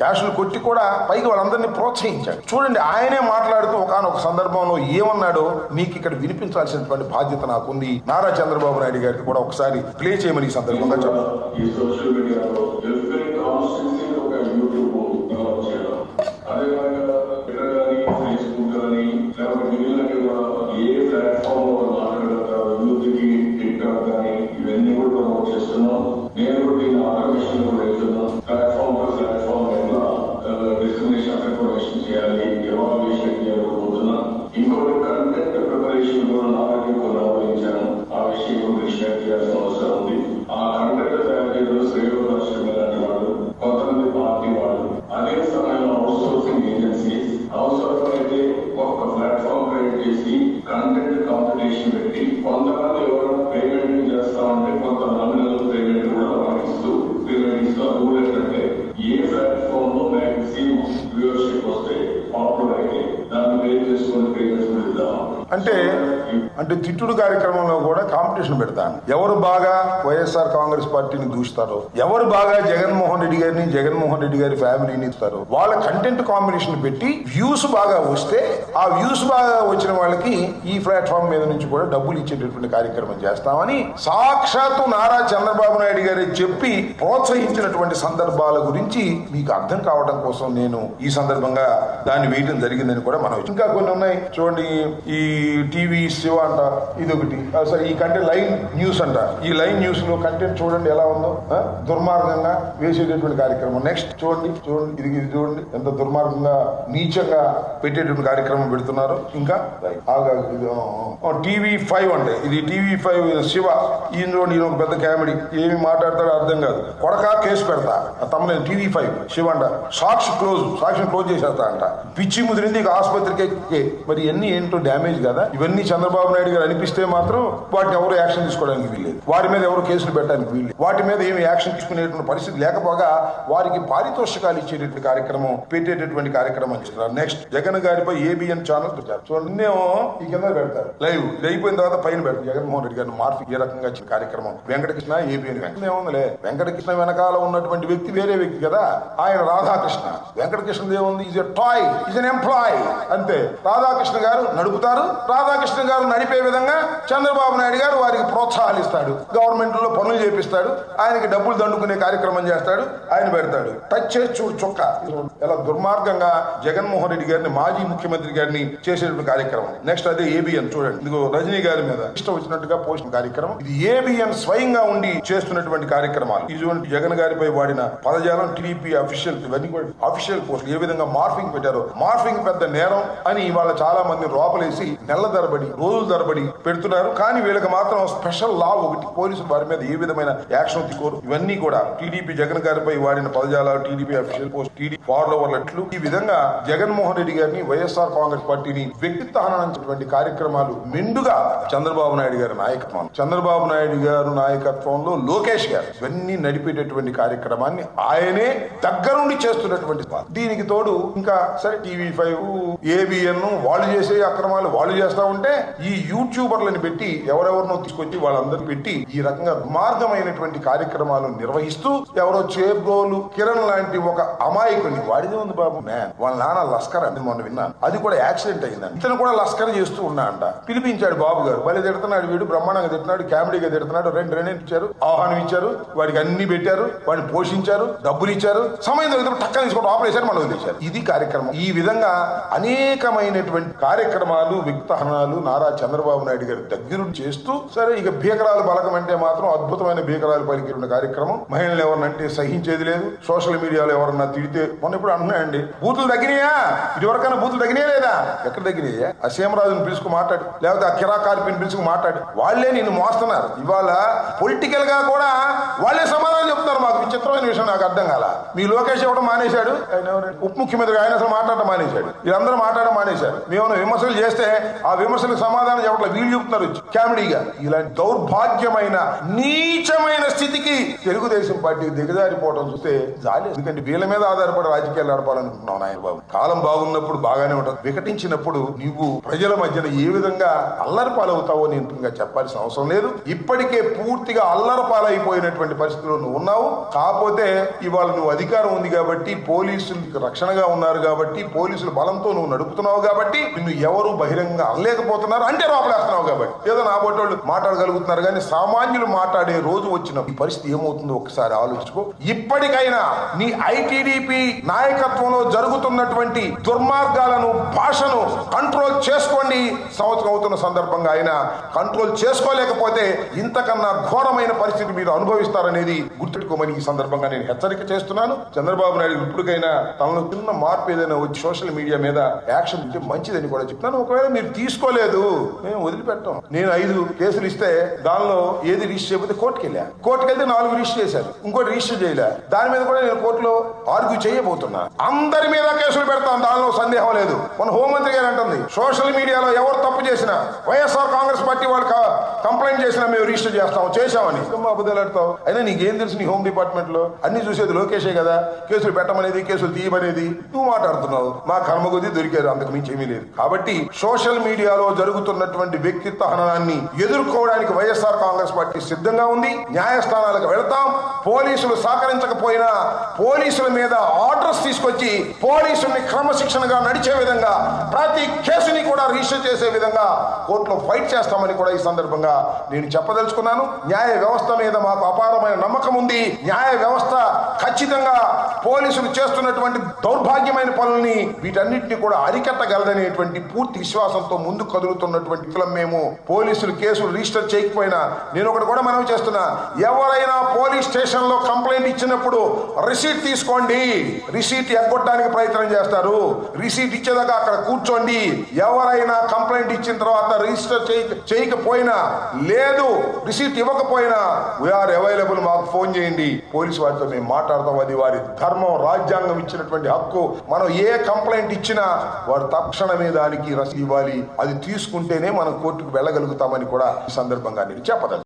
క్యాషులు కొట్టి కూడా పైకి వాళ్ళందరినీ ప్రోత్సహించాడు. చూడండి ఆయనే మాట్లాడుతూ ఒకనొక సందర్భంలో ఏమన్నాడో మీకు ఇక్కడ వినిపించాల్సినటువంటి బాధ్యత నాకుంది. నారా చంద్రబాబు నాయుడు గారికి కూడా ఒకసారి ప్లే చేయమని ఈ సందర్భంగా చెప్పాలి ఈ సోషల్ అంటే అంటే తిట్టుడు కార్యక్రమంలో కూడా కాంపిటీషన్ పెడతాను. ఎవరు బాగా వైఎస్ఆర్ కాంగ్రెస్ పార్టీని దూస్తారో ఎవరు బాగా జగన్మోహన్ రెడ్డి గారిని జగన్మోహన్ రెడ్డి గారి ఫ్యామిలీని ఇస్తారో వాళ్ళ కంటెంట్ కాంబినేషన్ పెట్టి వ్యూస్ బాగా వస్తే ఆ వ్యూస్ బాగా వచ్చిన వాళ్ళకి ఈ ప్లాట్ఫామ్ మీద నుంచి కూడా డబ్బులు ఇచ్చేటటువంటి కార్యక్రమం చేస్తామని సాక్షాత్తు నారా చంద్రబాబు నాయుడు గారి చెప్పి ప్రోత్సహించినటువంటి సందర్భాల గురించి మీకు అర్థం కావడం కోసం నేను ఈ సందర్భంగా దాన్ని వేయడం జరిగిందని కూడా మనం ఇంకా కొన్ని ఉన్నాయి. చూడండి ఈ టీవీ శివ అంట ఇది ఒకటి అసలు ఈ కంటెంట్ లైన్ న్యూస్ అంట. ఈ లైన్ న్యూస్లో కంటెంట్ చూడండి ఎలా ఉందో దుర్మార్గంగా వేసేటటువంటి కార్యక్రమం. నెక్స్ట్ చూడండి చూడండి ఇది ఇది చూడండి ఎంత దుర్మార్గంగా నీచంగా పెట్టేటువంటి కార్యక్రమం పెడుతున్నారు. ఇంకా టీవీ ఫైవ్ అంటే. ఇది టీవీ ఫైవ్ శివ ఈయన చూడండి ఈయన ఒక పెద్ద కామెడీ. ఏమి మాట్లాడతాడో అర్థం కాదు. కొడక కేసు పెడతా. తమనే టీవీ ఫైవ్ శివ అంట. సాక్షి క్లోజ్ సాక్షిని క్లోజ్ చేసేస్తా అంట. పిచ్చి ముదిరింది ఆసుపత్రికి. మరి ఇవన్నీ ఏంటో డ్యామేజ్ కదా. ఇవన్నీ చంద్రబాబు నాయుడు గారు అనిపిస్తే మాత్రం వాటిని ఎవరు యాక్షన్ తీసుకోవడానికి వీల్లేదు. వారి మీద ఎవరు కేసులు పెట్టడానికి వీల్లేదు. వాటి మీద ఏమి యాక్షన్ తీసుకునేటువంటి పరిస్థితి లేకపోగా వారికి పారితోషికాలు ఇచ్చేటటువంటి కార్యక్రమం పెట్టేటటువంటి కార్యక్రమం ఇస్తున్నారు నెక్స్ట్ జగన్ గారిపై ఏబిఎన్ ఛానల్ పెట్టారు. ఈ కింద పెడతారు. లైవ్. ఇది అయిపోయిన తర్వాత పైన పెడతారు. జగన్మోహన్ రెడ్డి గారిని మార్పు ఏ రకంగా ఇచ్చిన కార్యక్రమం. వెంకటకృష్ణ ఏబిఎన్ ఏముందిలే? వెంకటకృష్ణ వెనకాల ఉన్నటువంటి వ్యక్తి వేరే వ్యక్తి కదా? ఆయన Radhakrishna. Venkatakrishna దేవుంది is a toy is an employee అంతే. రాధాకృష్ణ గారు నడుపుతారు. రాధాకృష్ణ గారు నడిపే విధంగా చంద్రబాబు నాయుడు గారు వారికి ప్రోత్సాహాలు ఇస్తాడు గవర్నమెంట్లో పనులు చేపిస్తాడు. ఆయనకి డబ్బులు దండుకునే కార్యక్రమం చేస్తాడు. ఆయన పెడతాడు. టచ్ చేసి చూడు చొక్క. ఇలా దుర్మార్గంగా జగన్మోహన్ రెడ్డి గారిని మాజీ ముఖ్యమంత్రి గారిని చేసేటువంటి కార్యక్రమం. నెక్స్ట్ అదే ఏబిఎన్ చూడండి. ఇదిగో రజనీ గారి మీద ఇష్టం వచ్చినట్టుగా పోషణ కార్యక్రమం. ఇది ఏబిఎన్ స్వయంగా ఉండి చేస్తున్నటువంటి కార్యక్రమాలు. ఇటువంటి జగన్ గారిపై వాడిన పదజాలం టీడీపీ అఫీషియల్ ఇవన్నీ కూడా అఫీషియల్ పోస్ట్ ఏ విధంగా మార్ఫింగ్ పెట్టారో. మార్ఫింగ్ పెద్ద నేరం అని ఇవాళ చాలా మంది లోపలేసి నెల ధరబడి రోజుల తరబడి పెడుతున్నారు. కానీ వీళ్ళకి మాత్రం స్పెషల్ లా ఒకటి. పోలీసులు వారి మీద ఏ విధమైన యాక్షన్ తీసుకోరు ఇవన్నీ కూడా టీడీపీ జగన్ గారిపై వాడిన పదజాలాలు టీడీపీ అఫీషియల్ పోస్ట్ టీడీ ఫాలోవర్లట్లు ఈ విధంగా జగన్మోహన్ రెడ్డి గారిని వైఎస్ఆర్ కాంగ్రెస్ పార్టీని వ్యక్తిత్వహనటువంటి కార్యక్రమాలు మెండుగా చంద్రబాబు నాయుడు గారి నాయకత్వం. చంద్రబాబు నాయుడు గారు నాయకత్వంలో లోకేష్ గారు ఇవన్నీ నడిపేటటువంటి కార్యక్రమాన్ని ఆయనే దగ్గరుండి చేస్తున్నటువంటి దీనికి తోడు ఇంకా సరే టీవీ ఫైవ్ ఏబిఎన్ వాళ్ళు చేసే అక్రమాలు వాళ్ళు చేస్తా ఉంటే ఈ యూట్యూబర్లను పెట్టి ఎవరెవరినో తీసుకొచ్చి వాళ్ళందరూ పెట్టి ఈ రకంగా దుర్మార్గమైనటువంటి కార్యక్రమాలు నిర్వహిస్తూ ఎవరో చేబ్రోలు కిరణ్ లాంటి ఒక అమాయకుని. వాడిదే ఉంది బాబు మ్యాన్ వాళ్ళ నాన్న లస్కర్ అని మొన్న విన్నాను. అది కూడా యాక్సిడెంట్ అయిందని ఇతను కూడా లస్కర్ చేస్తూ ఉన్నా అంట పిలిపించాడు బాబు గారు. మళ్ళీ తిడుతున్నాడు వీడు బ్రహ్మాండంగా తిడుతున్నాడు కామెడీగా తిడుతున్నాడు. రెండు రెండు ఇచ్చారు ఆహ్వానం ఇచ్చారు వాడికి అన్ని పెట్టారు వాడిని పోషించారు డబ్బులు ఇచ్చారు. సమయం దొరికితే టక్కన తీసుకోవడం ఆపరేషన్ మనం వదిలేశారు. ఇది కార్యక్రమం. ఈ విధంగా అనేకమైనటువంటి కార్యక్రమాలు విక్తహనాలు నారా చంద్రబాబు నాయుడు గారి దగ్గరుండి చేస్తూ సరే ఇక భీకరాలు బలకం అంటే మాత్రం అద్భుతమైన భీకరాలు పలికిన కార్యక్రమం. మహిళలు ఎవరినంటే సహించేది లేదు. సోషల్ మీడియాలో ఎవరన్నా తిడితే మొన్న ఇప్పుడు అంటున్నాయండి బూతులు తగ్గినాయా? ఇదివరకైనా బూతులు తగ్గినాయా లేదా? ఎక్కడ తగ్గినాయా? ఆ సీమరాజుని పిలుచుకు మాట్లాడు. లేకపోతే ఆ కిరా కార్పిని పిలుచుకు మాట్లాడు. వాళ్ళే నిన్ను మోస్తున్నారు. ఇవాళ పొలిటికల్గా కూడా వాళ్ళే సమాధానం చెప్తున్నారు మాకు. విచిత్రమైన విషయం నాకు అర్థం కాల. మీ లోకేష్ ఇవ్వడం మానేశాడు. ఆయన ఉప ముఖ్యమంత్రి. ఆయన అసలు మాట్లాడడం మానేశాడు. వీళ్ళందరూ మాట్లాడడం మానేశారు. మేము విమర్శలు చేస్తే ఆ విమర్శలకు సమాధానం చెప్పట్లేదు వీళ్ళు చెప్తున్నారు? కామెడీగా. ఇలాంటి దౌర్భాగ్యమైన నీచమైన స్థితికి తెలుగుదేశం పార్టీ దిగజారిపోవడం చూస్తే జాలి. ఎందుకంటే వీళ్ళ మీద ఆధారపడి రాజకీయాలు నడపాలనుకుంటున్నావు నాయన బాబు కాలం బాగున్నప్పుడు బాగానే ఉంటుంది. వికటించినప్పుడు నువ్వు ప్రజల మధ్యన ఏ విధంగా అల్లరి పాలవుతావో నేను ఇంకా చెప్పాల్సిన అవసరం లేదు. ఇప్పటికే పూర్తిగా అల్లరి పాలైపోయినటువంటి పరిస్థితిలో నువ్వు ఉన్నావు. కాకపోతే ఇవాళ నువ్వు అధికారం ఉంది కాబట్టి పోలీసులకు రక్షణగా ఉన్నారు కాబట్టి పోలీసుల బలంతో నువ్వు నడుపుతున్నావు కాబట్టి నిన్ను ఎవరు బహిరంగ అల్లలేకపోతున్నారు. అంటే లోపలేస్తున్నావు కాబట్టి. ఏదో నా బోటోళ్ళు మాట్లాడగలుగుతున్నారు కానీ సామాన్యులు మాట్లాడే రోజు వచ్చిన ఈ పరిస్థితి ఏమవుతుందో ఒకసారి ఆలోచించుకో. ఇప్పటికైనా నీ ఐటీడీపీ నాయకత్వంలో జరుగుతున్నటువంటి దుర్మార్గాలను భాషను కంట్రోల్ చేసుకోండి. సంవత్సరం అవుతున్న సందర్భంగా ఆయన కంట్రోల్ చేసుకోలేకపోతే ఇంతకన్నా ఘోరమైన పరిస్థితి మీరు అనుభవిస్తారనేది గుర్తుపెట్టుకోమని ఈ సందర్భంగా నేను హెచ్చరిక చేస్తున్నాను. చంద్రబాబు నాయుడు ఇప్పటికైనా తనలో చిన్న మార్పు ఏదైనా వచ్చి సోషల్ మీడియా మీద యాక్షన్ మంచిదని కూడా చెప్తున్నాను. ఒకవేళ మీరు తీసుకోలేదు మేము వదిలిపెట్టాం. నేను ఐదు కేసులు ఇస్తే దానిలో ఏది రిజిస్టర్ చేయకపోతే కోర్టుకి వెళ్ళా. కోర్టుకి వెళ్తే నాలుగు రిజిస్టర్ చేశారు. ఇంకోటి రిజిస్టర్ చేయలే. దాని మీద కూడా నేను కోర్టులో ఆర్గ్యూ చేయబోతున్నా. అందరి మీద కేసులు పెడతాం. దానిలో సందేహం లేదు. మన హోంమంత్రి గారు అంటుంది సోషల్ మీడియాలో ఎవరు తప్పు చేసినా వైఎస్ఆర్ కాంగ్రెస్ పార్టీ వాళ్ళు కంప్లైంట్ చేసినా మేము రిజిస్టర్ చేస్తాం. చేశామని. ఏం అబద్ధాలు ఆడతావు. అయినా నీకేం తెలుసు నీ హోమ్ డిపార్ట్మెంట్లో అన్ని చూసేది లోకేషే కదా. కేసులు పెట్టమనేది కేసులు తీయమనేది. నువ్వు మాట్లాడుతున్నావు. మా కర్మ కొద్దీ దొరికారు. అంతకు మించి ఏమీ లేదు. కాబట్టి సోషల్ మీడియాలో ఉన్నటువంటి వ్యక్తిత్వ హననాన్ని ఎదుర్కోవడానికి వైఎస్ఆర్ కాంగ్రెస్ పార్టీ సిద్ధంగా ఉంది. న్యాయస్థానాలకు వెళ్తాం. పోలీసులు సహకరించకపోయినా పోలీసుల మీద ఆర్డర్స్ తీసుకొచ్చి పోలీసుల్ని క్రమశిక్షణగా నడిచే విధంగా ప్రతి కేసుని కూడా రిజిస్టర్ చేసే విధంగా కోర్టులో ఫైట్ చేస్తామని కూడా ఈ సందర్భంగా నేను చెప్పదలుచుకున్నాను. న్యాయ వ్యవస్థ మీద మాకు అపారమైన నమ్మకం ఉంది. న్యాయ వ్యవస్థ ఖచ్చితంగా పోలీసులు చేస్తున్నటువంటి దౌర్భాగ్యమైన పనుల్ని వీటన్నిటిని కూడా అరికట్టగలదనేటువంటి పూర్తి విశ్వాసంతో ముందు కదులుతున్నటువంటి వ్యక్తులం మేము. పోలీసులు కేసులు రిజిస్టర్ చేయకపోయినా నేను ఒకటి కూడా మనవి చేస్తున్నా. ఎవరైనా పోలీస్ స్టేషన్లో కంప్లైంట్ ఇచ్చినప్పుడు రిసీట్ తీసుకోండి. రిసీట్ ఎగ్గొట్టడానికి ప్రయత్నం చేస్తారు. రిసీట్ ఇచ్చేదాకా అక్కడ కూర్చోండి. ఎవరైనా కంప్లైంట్ ఇచ్చిన తర్వాత రిజిస్టర్ చేయకపోయినా లేదు రిసీట్ ఇవ్వకపోయినా వీఆర్ అవైలబుల్ మాకు ఫోన్ చేయండి. పోలీసు వారితో మేము మాట్లాడతాం. అది వారి ధర్మం రాజ్యాంగం ఇచ్చినటువంటి హక్కు. మనం ఏ కంప్లైంట్ ఇచ్చినా వారు తక్షణమే దానికి రసీదు ఇవ్వాలి. అది తీసుకుంటేనే మనం కోర్టుకు వెళ్ళగలుగుతామని కూడా ఈ సందర్భంగా నేను చెప్పదలు